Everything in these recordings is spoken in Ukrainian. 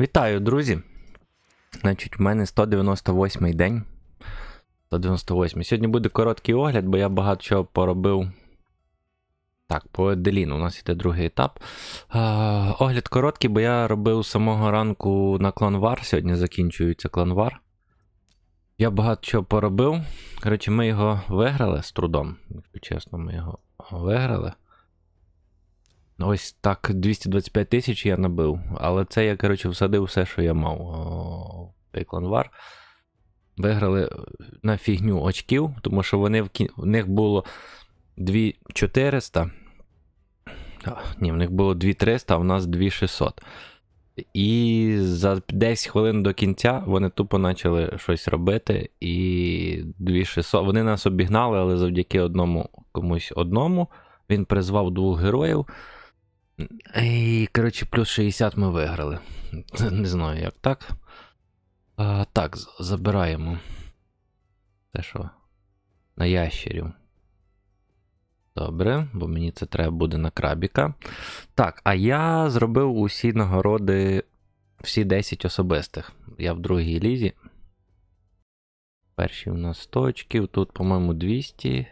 Вітаю, друзі. Значить, в мене 198 й день. 198. Сьогодні буде короткий огляд, бо я багато чого поробив. Так, по Еделіну. У нас іде другий етап. А, огляд короткий, бо я робив з самого ранку на кланвар. Сьогодні закінчується кланвар. Я багато чого поробив. Коротше, ми його виграли з трудом. Якщо чесно, ми його виграли. Ось так 225 тисяч я набив. Але це я, коротше, всадив все, що я мав о, в цей кланвар. Виграли на фігню очків, тому що вони в, кі... в них було 2400. А, ні, в них було 2300, а в нас 2600. І за 10 хвилин до кінця вони тупо почали щось робити. І 2600. Вони нас обігнали, але завдяки одному комусь одному. Він призвав двох героїв. І, коротше, плюс 60 ми виграли. Не знаю, як так. А, так, забираємо. Те, що на ящерів. Добре, бо мені це треба буде на крабіка. Так, а я зробив усі нагороди, всі 10 особистих. Я в другій лізі. Перші у нас 100 очків, тут, по-моєму, 200,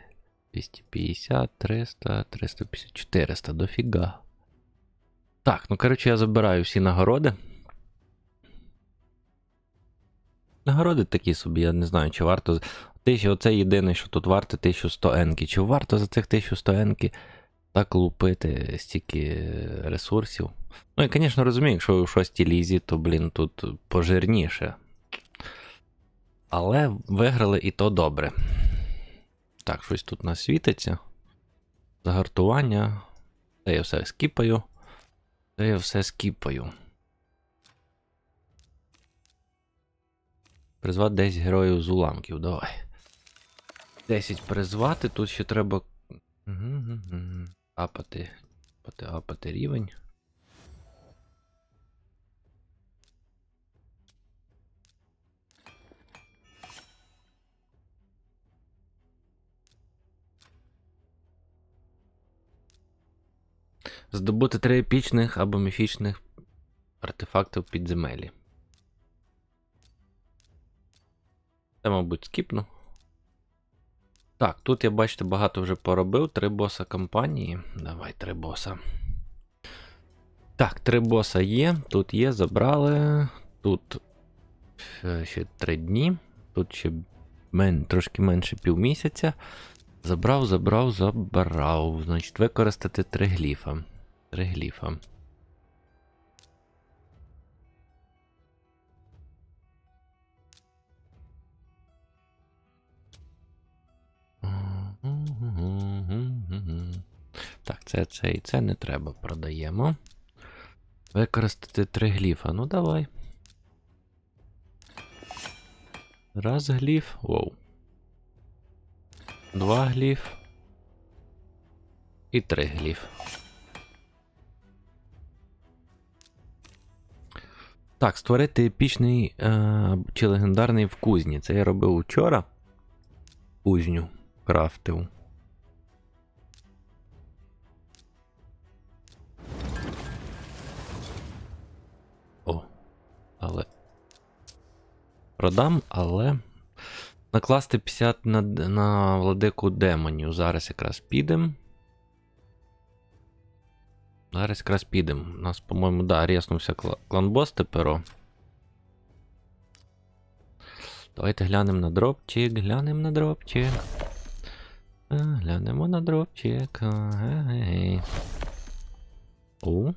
250, 300, 350, 400. Дофіга. Так, ну коротше, я забираю всі нагороди. Нагороди такі собі, я не знаю, чи варто. Тисяча, оце єдине, що тут варто 1100 енки. Чи варто за цих 1100 енки так лупити стільки ресурсів? Ну, і, звісно, розумію, якщо ви у шостій лізі, то, блін, тут пожирніше. Але виграли і то добре. Так, щось тут нас світиться. Загартування. Це я все скіпаю. Це я все скіпаю. Призвати 10 героїв з уламків, давай. 10 призвати, тут ще треба. Апати. Апати, апати рівень. Здобути три епічних або міфічних артефактів підземелі. Це, мабуть, скіпну. Так, тут я бачите, багато вже поробив. Три боса кампанії. Давай, три боса. Так, три боса є. Тут є, забрали. Тут е, ще три дні. Тут ще мен, трошки менше півмісяця. Забрав, забрав, забрав. Значить, використати три гліфа. Три гліфа. Так, це, це і це не треба. Продаємо. Використати три гліфа. Ну давай. Раз гліф. Воу. Два гліф. І три гліф. Так, створити епічний е, чи легендарний в кузні. Це я робив вчора. Кузню крафтив. О, але. Продам, але. Накласти 50 на, на владику демонів. Зараз якраз підем. Зараз якраз підем. У нас, по-моєму, да, рєснувся кланбос теперо. Давайте глянемо на дропчик, глянемо на дропчик. Глянемо на дропчик. Ей. О.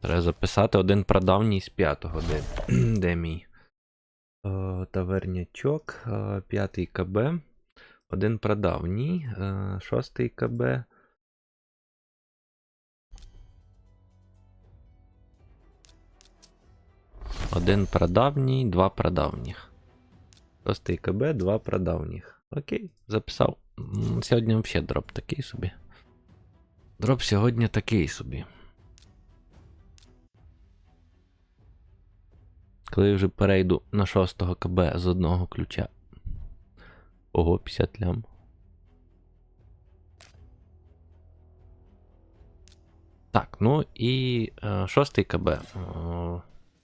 Треба записати один прадавній з п'ятого, де, де мій. Е, тавернячок, е, п'ятий КБ. Один прадавній, е, шостий КБ. Один прадавній, два прадавніх. Шостий КБ, два прадавніх. Окей, записав. Сьогодні взагалі дроп такий собі. Дроп сьогодні такий собі. Коли я вже перейду на шостого КБ з одного ключа. Ого, 50 лям. Так, ну і е, шостий КБ.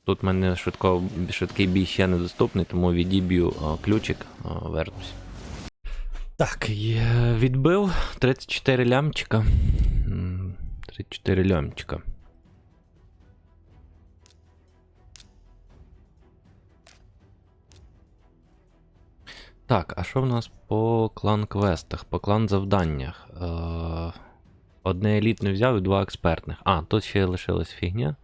Тут в мене швидко, швидкий бій ще недоступний, тому відіб'ю ключик, вернусь. Так, є, відбив 34 лямчика. 34 лямчика. Так, а що в нас по клан-квестах, по клан-завданнях? Е, одне елітне взяв і два експертних. А, тут ще лишилась фігня.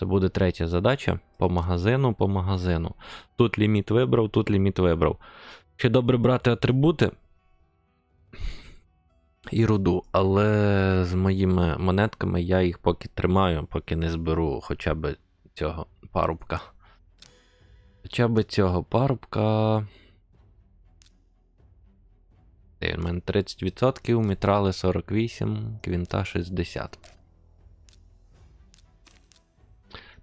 Це буде третя задача. По магазину, по магазину. Тут ліміт вибрав, тут ліміт вибрав. Ще добре брати атрибути і руду, але з моїми монетками я їх поки тримаю, поки не зберу хоча б цього парубка. Хоча б цього парубка. У мене 30%, мітрали 48, квінта 60.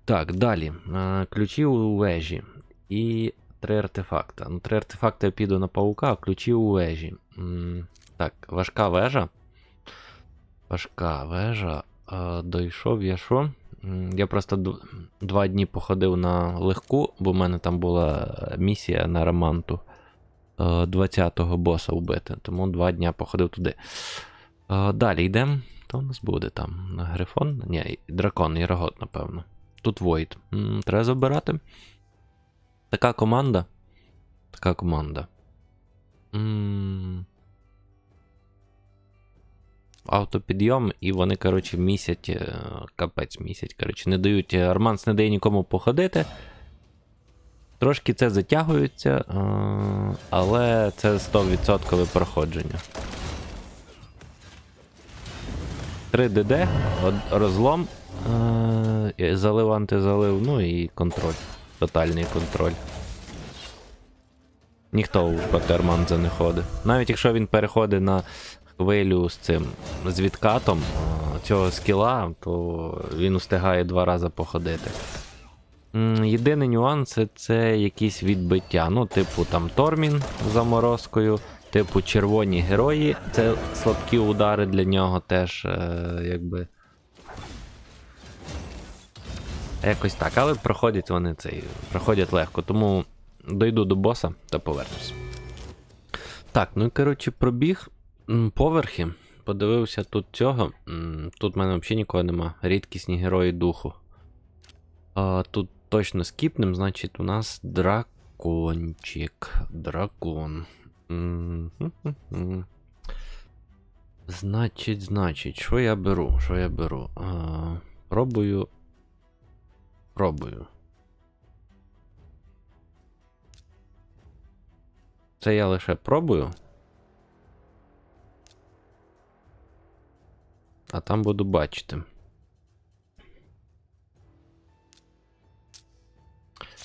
Так, далі. Е, Ключі у вежі. І три артефакта. Ну, три артефакти я піду на паука, а ключі у вежі. Так, важка вежа. Важка вежа. Е, Дойшов я що? Я просто два дні походив на легку, бо в мене там була місія на ремонту. 20-го боса вбити. Тому два дня походив туди. Е, Далі йдемо. Що у нас буде там? Грифон? Ні, дракон, Ірогот, напевно. Тут. М, Треба забирати. Така команда. Така команда. Автопідйом, і вони, коротше, місять. е, Капець місять. Коротше, не дають. е, Арманс не дає нікому походити. Трошки це затягується, е, але це 100% проходження. 3 ДД, розлом, залив антизалив, ну і контроль. Тотальний контроль. Ніхто проти Арманза не ходить. Навіть якщо він переходить на хвилю з цим з відкатом е, цього скіла, то він устигає два рази походити. Єдиний нюанс це якісь відбиття. Ну, типу там Тормін з заморозкою, типу червоні герої. Це слабкі удари для нього теж, е, якби. Якось так, але проходять вони цей. Проходять легко, тому дойду до боса та повернусь. Так, ну і коротше, пробіг поверхи. Подивився тут цього. Тут в мене взагалі нікого нема. Рідкісні герої духу. А, тут точно скіпнем, значить, у нас дракончик. Дракон. Значить, значить, що я беру? Що я беру? А, пробую. Пробую. Це я лише пробую. А там буду бачити.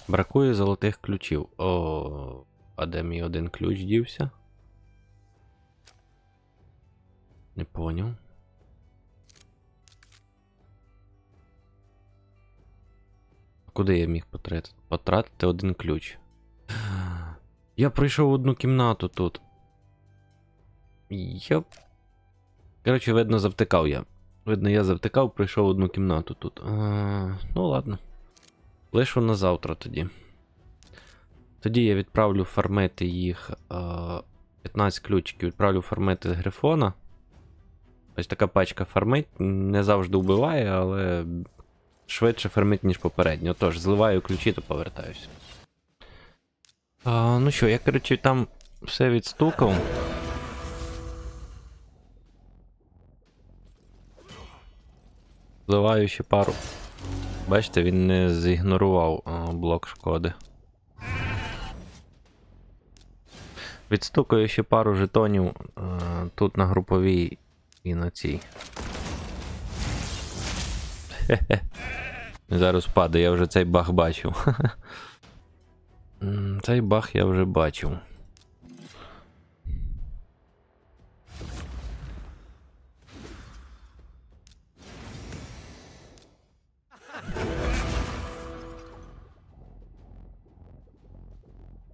Бракує золотих ключів. О, а де мій один ключ дівся? Не поняв. Куди я міг потратити? Потратити один ключ. Я пройшов одну кімнату тут. Йоп. Коротше, видно, завтикав я. Видно, я завтикав, пройшов одну кімнату тут. А, ну ладно. Лишу на завтра тоді. Тоді я відправлю фармити їх. А, 15 ключиків відправлю фармити з грифона. Ось така пачка фармить. Не завжди вбиває, але швидше фармить, ніж попередньо. Отож, зливаю ключі та повертаюся. А, ну що, я, коротше, там все відстукав. Зливаю ще пару. Бачите, він не зігнорував блок шкоди. Відстукаю ще пару жетонів тут на груповій і на цій. Хе-хе. Зараз впаде, я вже цей баг бачив. Цей баг я вже бачив.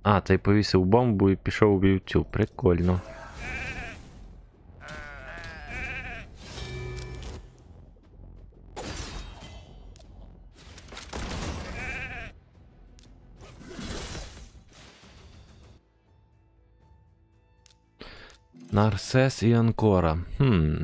А, цей повісив бомбу і пішов у вівцю. Прикольно. Нарсес і Анкора. Хм.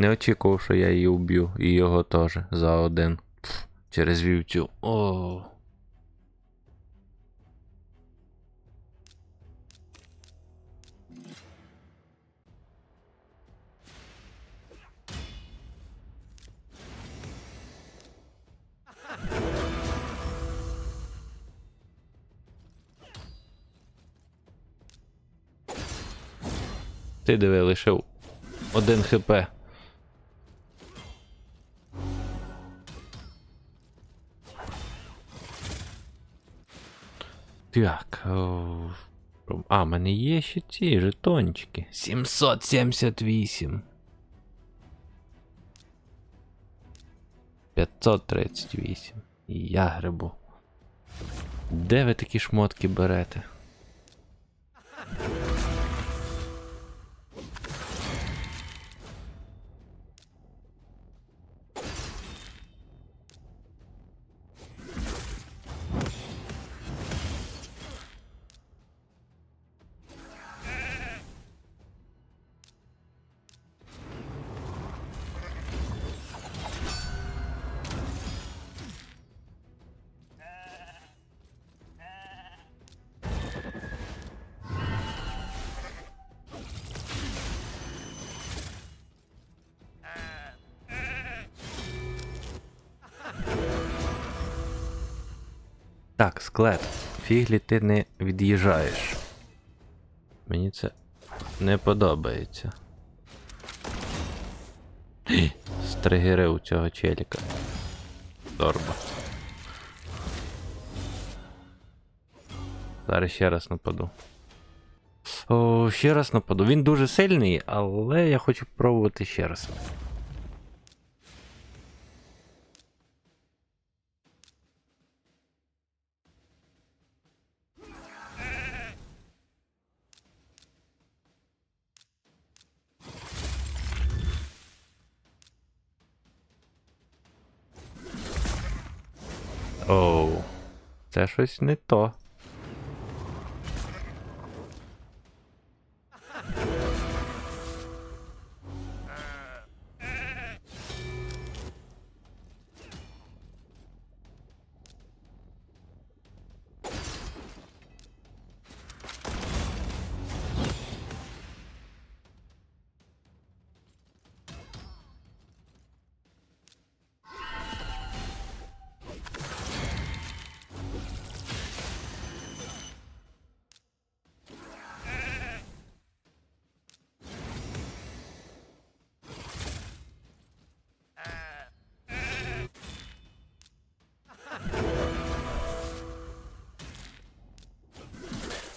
Не очікував, що я її уб'ю, і його теж за один. Пф, через вівцю. О. Ти диви, лишив один хп. Так. о, А, в мене є ще ці жетончики. 778. 538. І я грибу. Де ви такі шмотки берете? Так, склеп. Фіглі ти не від'їжджаєш. Мені це не подобається. Стригери у цього челіка. Торба. Зараз ще раз нападу. О, ще раз нападу. Він дуже сильний, але я хочу пробувати ще раз. Оу, це щось не то.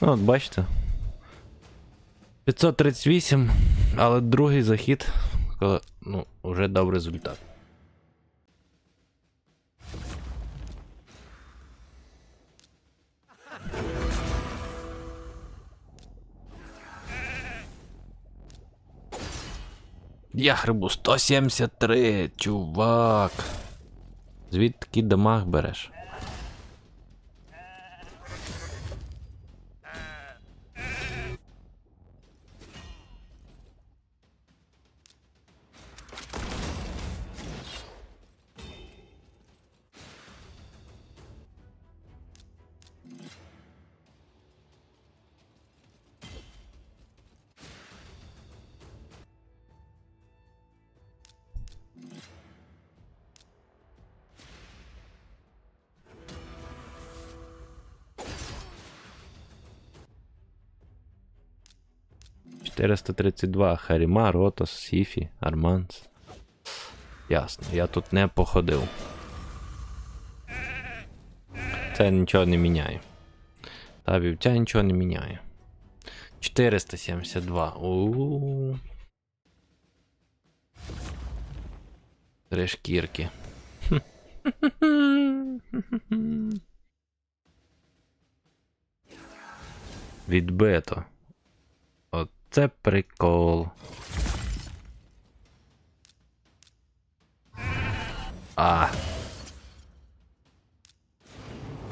Ну, от бачите. 538, але другий захід, коли, ну, вже дав результат. Я грибу 173, чувак. Звідки дамаг береш? Чотириста тридцять два. Харіма, Ротос, Сіфі, Арманс. Ясно, я тут не походив. Це нічого не міняє. Та вівця нічого не міняє. 472. У-у-у. Три шкірки. Відбито. Це прикол. А.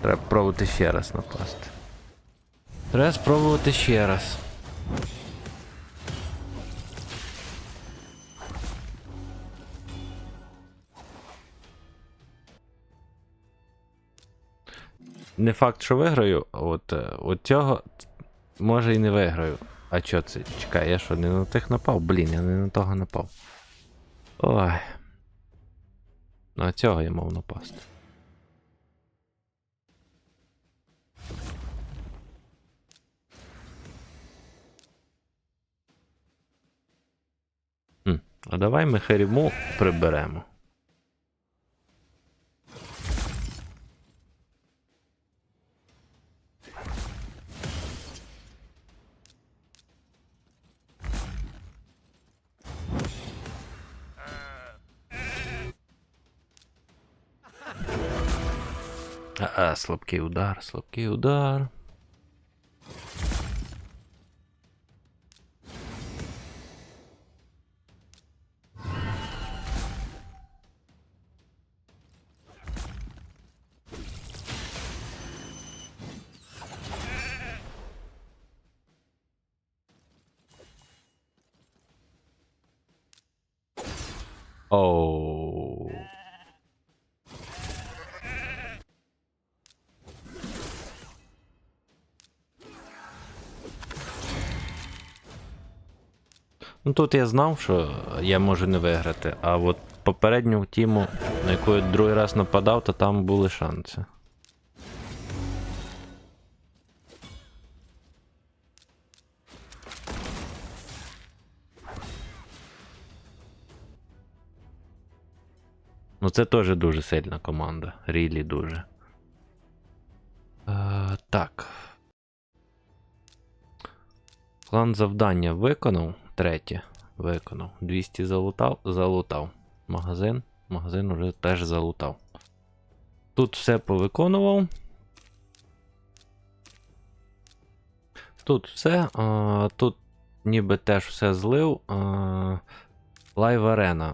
Треба пробувати ще раз напасти. Треба спробувати ще раз. Не факт, що виграю, от, е, от цього може і не виграю. А чо це? Чекай, я що, не на тих напав? Блін, я не на того напав. Ой. На цього я мав напасти. А давай ми Херіму приберемо. А, слабкий удар, слабкий удар. Оу. Ну тут я знав, що я можу не виграти, а от попередню тіму, на яку я другий раз нападав, то там були шанси. Ну це теж дуже сильна команда. Рілі дуже. Е, так. План завдання виконав. Третє. Виконав. 200 залутав. Залутав. Магазин. Магазин уже теж залутав. Тут все повиконував. Тут все. А, тут ніби теж все злив. Лайв арена.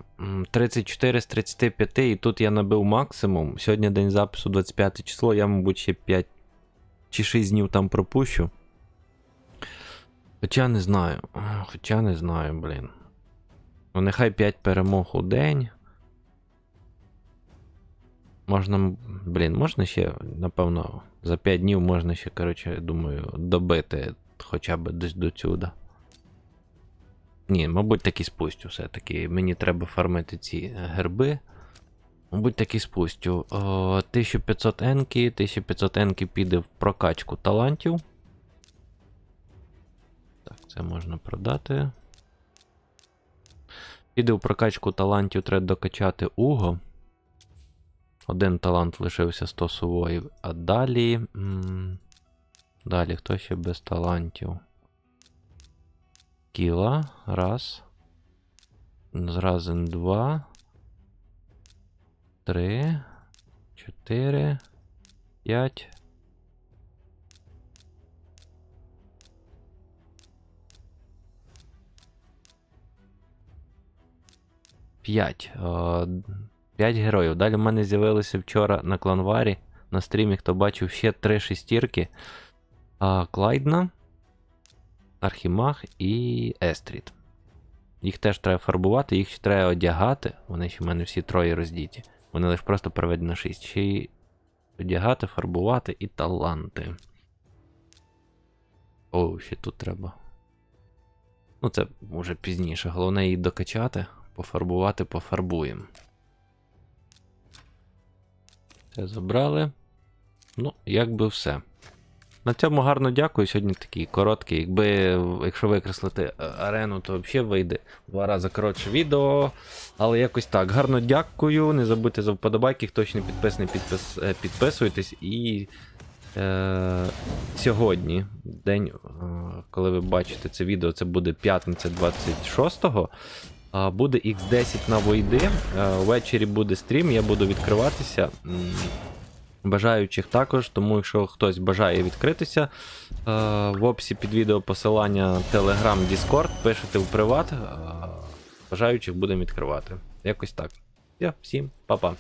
34 з 35, і тут я набив максимум. Сьогодні день запису 25 число, я, мабуть, ще 5 чи 6 днів там пропущу. Хоча не знаю. Хоча не знаю, блін. Ну, нехай 5 перемог у день. Можна, блін, можна ще, напевно, за 5 днів можна ще, коротше, думаю, добити хоча б десь до сюди. Ні, мабуть, таки спустю все-таки. Мені треба фармити ці е, герби. Мабуть, таки спустю. О, 1500 енки, 1500 енки піде в прокачку талантів. Це можна продати. Піде в прокачку талантів, треба докачати Уго. Один талант лишився 100 сувоїв. А далі. м, Далі, хто ще без талантів? Кіла. Раз. Зразен два. Три. Чотири. П'ять. П'ять. Е, П'ять героїв. Далі в мене з'явилися вчора на кланварі. На стрімі, хто бачив ще три шестірки. Клайдна, Архімаг і Естріт. Їх теж треба фарбувати, їх ще треба одягати. Вони ще в мене всі троє роздіті. Вони лише просто переведені на 6. Ще й одягати, фарбувати і таланти. О, ще тут треба. Ну, це вже пізніше. Головне її докачати, пофарбувати, пофарбуємо. Це забрали. Ну, якби все. На цьому гарно дякую. Сьогодні такий короткий. Якби, якщо викреслити е, арену, то взагалі вийде два рази коротше відео. Але якось так. Гарно дякую. Не забудьте за вподобайки. Хто ще не підписаний, підпис, е, підписуйтесь. І е, сьогодні, день, е, коли ви бачите це відео, це буде п'ятниця 26-го. Буде X10 на Войди. Е, Ввечері буде стрім, я буду відкриватися. Бажаючих також, тому якщо хтось бажає відкритися, е, в описі під відео посилання Telegram, Discord, пишете в приват. е, Бажаючих будемо відкривати. Якось так. Все, всім, па-па.